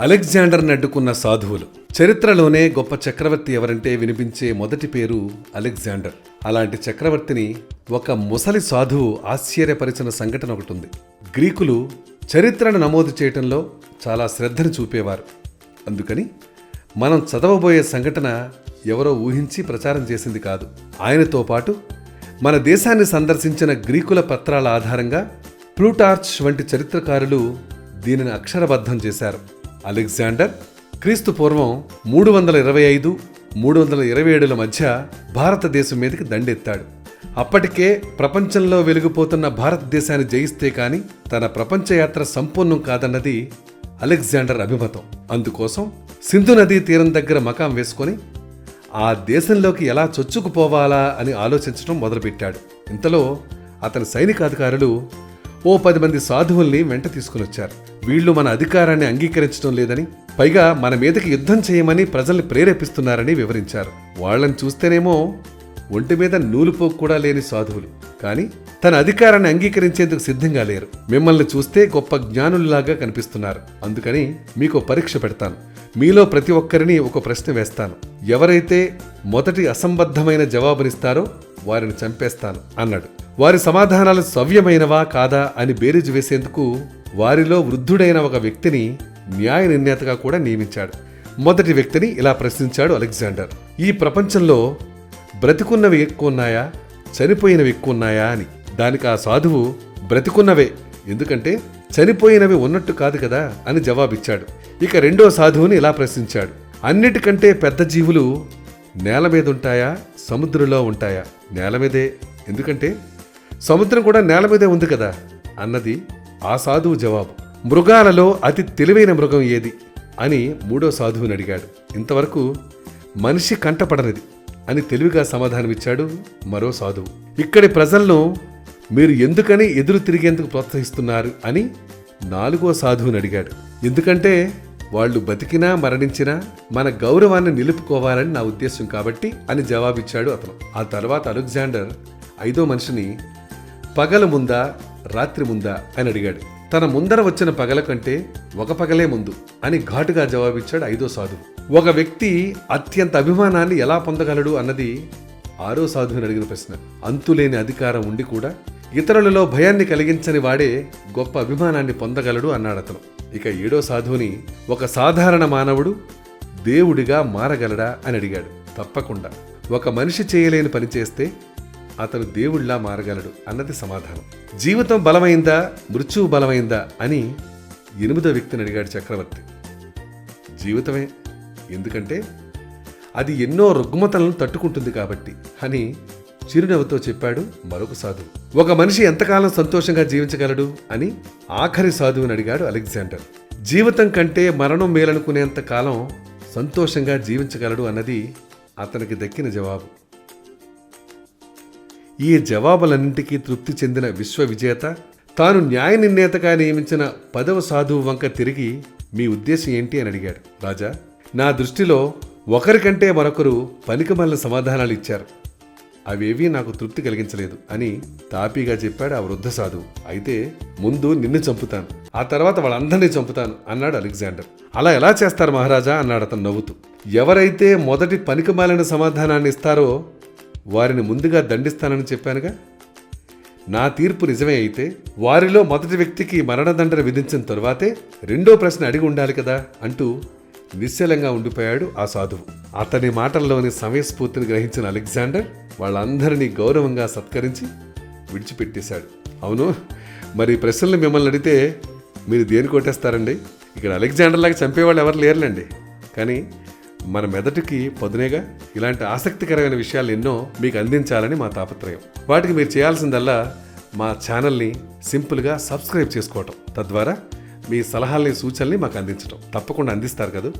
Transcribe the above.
అలెగ్జాండర్ని అడ్డుకున్న సాధువులు. చరిత్రలోనే గొప్ప చక్రవర్తి ఎవరంటే వినిపించే మొదటి పేరు అలెగ్జాండర్. అలాంటి చక్రవర్తిని ఒక ముసలి సాధువు ఆశ్చర్యపరిచిన సంఘటన ఒకటి ఉంది గ్రీకులు చరిత్రను నమోదు చేయటంలో చాలా శ్రద్ధను చూపేవారు. అందుకని మనం చదవబోయే సంఘటన ఎవరో ఊహించి ప్రచారం చేసింది కాదు. ఆయనతో పాటు మన దేశాన్ని సందర్శించిన గ్రీకుల పత్రాల ఆధారంగా ప్లూటార్చ్ వంటి చరిత్రకారులు దీనిని అక్షరబద్ధం చేశారు. అలెగ్జాండర్. క్రీస్తు పూర్వం మూడు వందల ఇరవై ఐదు మూడు వందల ఇరవై ఏడుల మధ్య భారతదేశం మీదకి దండెత్తాడు. అప్పటికే ప్రపంచంలో వెలిగిపోతున్న భారతదేశాన్ని జయిస్తే కాని తన ప్రపంచ యాత్ర సంపూర్ణం కాదన్నది అలెగ్జాండర్ అభిమతం. అందుకోసం సింధు నదీ తీరం దగ్గర మకాం వేసుకొని ఆ దేశంలోకి ఎలా చొచ్చుకుపోవాలా అని ఆలోచించడం మొదలుపెట్టాడు. ఇంతలో అతని సైనికాధికారులు ఓ పది మంది సాధువుల్ని వెంట తీసుకుని వచ్చారు వీళ్ళు మన అధికారాన్ని అంగీకరించడం లేదని పైగా మన మీదకి యుద్ధం చేయమని ప్రజల్ని ప్రేరేపిస్తున్నారని వివరించారు. వాళ్ళని చూస్తేనేమో ఒంటి మీద నూలుపోకు కూడా లేని సాధువులు. కానీ తన అధికారాన్ని అంగీకరించేందుకు సిద్ధంగా లేరు. మిమ్మల్ని చూస్తే గొప్ప జ్ఞానుల్లాగా కనిపిస్తున్నారు. అందుకని మీకు పరీక్ష పెడతాను. మీలో ప్రతి ఒక్కరిని ఒక ప్రశ్న వేస్తాను. ఎవరైతే మొదటి అసంబద్ధమైన జవాబునిస్తారో వారిని చంపేస్తాను అన్నాడు. వారి సమాధానాలు సవ్యమైనవా కాదా అని బేరీజు వేసేందుకు వారిలో వృద్ధుడైన ఒక వ్యక్తిని న్యాయ నిర్ణేతగా కూడా నియమించాడు. మొదటి వ్యక్తిని ఇలా ప్రశ్నించాడు అలెగ్జాండర్. ఈ ప్రపంచంలో బ్రతికున్నవి ఎక్కువ ఉన్నాయా? చనిపోయినవి ఎక్కువ ఉన్నాయా అని. దానికి ఆ సాధువు బ్రతికున్నవే. ఎందుకంటే చనిపోయినవి ఉన్నట్టు కాదు కదా అని జవాబిచ్చాడు. ఇక రెండో సాధువుని ఇలా ప్రశ్నించాడు. అన్నిటికంటే పెద్ద జీవులు నేల మీద ఉంటాయా సముద్రంలో ఉంటాయా? నేల మీదే. ఎందుకంటే సముద్రం కూడా నేల మీదే ఉంది కదా అన్నది ఆ సాధువు జవాబు. మృగాలలో అతి తెలివైన మృగం ఏది అని మూడో సాధువుని అడిగాడు. ఇంతవరకు మనిషి కంటపడనిది అని తెలివిగా సమాధానమిచ్చాడు మరో సాధువు. ఇక్కడి ప్రజలను మీరు ఎందుకని ఎదురు తిరిగేందుకు ప్రోత్సహిస్తున్నారు అని నాలుగో సాధువుని అడిగాడు. ఎందుకంటే వాళ్ళు బతికినా మరణించినా మన గౌరవాన్ని నిలుపుకోవాలని నా ఉద్దేశం కాబట్టి అని జవాబిచ్చాడు అతను. ఆ తర్వాత అలెగ్జాండర్ ఐదో మనిషిని పగలు ముందా రాత్రి ముందా అని అడిగాడు. తన ముందర వచ్చిన పగల కంటే ఒక పగలే ముందు అని ఘాటుగా జవాబిచ్చాడు ఐదో సాధువు. ఒక వ్యక్తి అత్యంత అభిమానాన్ని ఎలా పొందగలడు అన్నది ఆరో సాధువుని అడిగిన ప్రశ్న. అంతులేని అధికారం ఉండి కూడా ఇతరులలో భయాన్ని కలిగించని వాడే గొప్ప అభిమానాన్ని పొందగలడు అన్నాడు అతను. ఇక ఏడో సాధువుని ఒక సాధారణ మానవుడు దేవుడిగా మారగలడా అని అడిగాడు. తప్పకుండా. ఒక మనిషి చేయలేని పని చేస్తే అతను దేవుళ్ళా మారగలడు అన్నది సమాధానం. జీవితం బలమైందా? మృత్యువు బలమైందా? అని ఎనిమిదో వ్యక్తిని అడిగాడు చక్రవర్తి. జీవితమే? ఎందుకంటే అది ఎన్నో రుగ్మతలను తట్టుకుంటుంది కాబట్టి అని చిరునవ్వుతో చెప్పాడు మరొక సాధువు. ఒక మనిషి ఎంతకాలం సంతోషంగా జీవించగలడు? అని ఆఖరి సాధువుని అడిగాడు అలెగ్జాండర్. జీవితం కంటే మరణం మేలనుకునేంత కాలం సంతోషంగా జీవించగలడు అన్నది అతనికి దక్కిన జవాబు. ఈ జవాబులన్నింటికీ తృప్తి చెందిన విశ్వ విజేత తాను న్యాయ నిర్ణేతగా నియమించిన పదవ సాధువు వంక తిరిగి మీ ఉద్దేశం ఏంటి అని అడిగాడు. రాజా నా దృష్టిలో ఒకరికంటే మరొకరు పనికిమల్ల సమాధానాలు ఇచ్చారు. అవేవీ నాకు తృప్తి కలిగించలేదు అని తాపీగా చెప్పాడు ఆ వృద్ధ సాధువు. అయితే ముందు నిన్ను చంపుతాను ఆ తర్వాత వాళ్ళందరినీ చంపుతాను అన్నాడు అలెగ్జాండర్. అలా ఎలా చేస్తారు మహారాజా? అన్నాడు అతను నవ్వుతూ. ఎవరైతే మొదటి పనికిమాలిన సమాధానాన్ని ఇస్తారో వారిని ముందుగా దండిస్తానని చెప్పానుగా? నా తీర్పు నిజమే అయితే వారిలో మొదటి వ్యక్తికి మరణదండన విధించిన తరువాతే రెండో ప్రశ్న అడిగి ఉండాలి కదా అంటూ నిశ్చలంగా ఉండిపోయాడు ఆ సాధువు. అతని మాటల్లోని సమయస్ఫూర్తిని గ్రహించిన అలెగ్జాండర్ వాళ్ళందరినీ గౌరవంగా సత్కరించి విడిచిపెట్టేశాడు. అవును మరి ప్రశ్నలు మిమ్మల్ని అడిగితే మీరు దేని కొట్టేస్తారండి? ఇక్కడ అలెగ్జాండర్ లాగా చంపేవాళ్ళు ఎవరు లేరులేండి. కానీ మన మెదడుకి పదునేగా ఇలాంటి ఆసక్తికరమైన విషయాలు ఎన్నో మీకు అందించాలని మా తాపత్రయం. వాటికి మీరు చేయాల్సిందల్లా మా ఛానల్ని సింపుల్గా సబ్స్క్రైబ్ చేసుకోవటం. తద్వారా మీ సలహాల్ని సూచనల్ని మాకు అందించడం తప్పకుండా అందిస్తారు కదా?